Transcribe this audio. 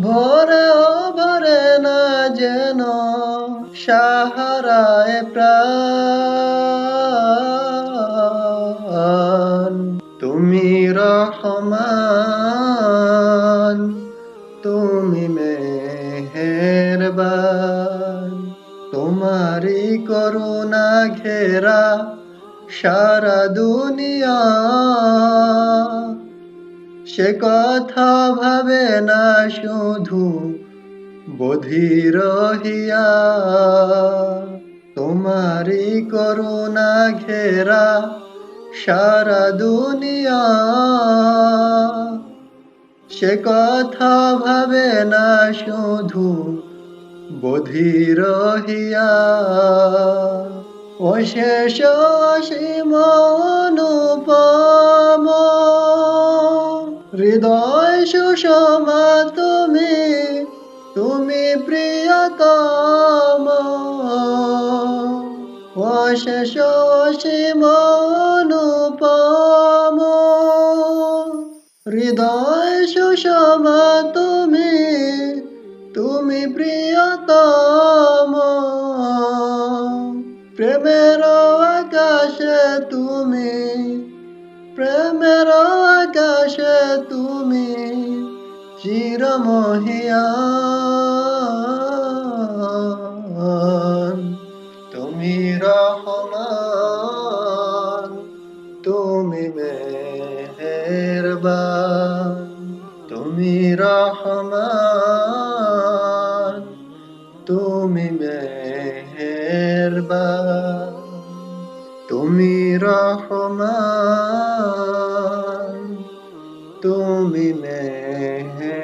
ভোরে ভরে না যেন সাহারায় প্রাণ। তুমি রহমান, তুমি মেহেরবান। তোমারি করুণা ঘেরা সারা দুনিয়া। সে কথা ভাবে না শুধু বধির হিয়া তোমারি করুণা ঘেরা সারা দুনিয়া। সে কথা ভাবে না শুধু বধির হিয়া অশেষ অসীম অনুপম হৃদয় সুষমা তুমি তুমি প্রিয়তম। অশেষ অসীম অনুপম। হৃদয় সুষমা তুমি তুমি প্রিয়তম। প্রেমের আকাশে তুমি, প্রেমের আকাশে তুমি চিরমহিয়ান। তুমি রহমান তুমি মেহেরবান। তুমি রহমান তুমি মেহেরবান। তুমি রহমান। তুমি মেহেরবান।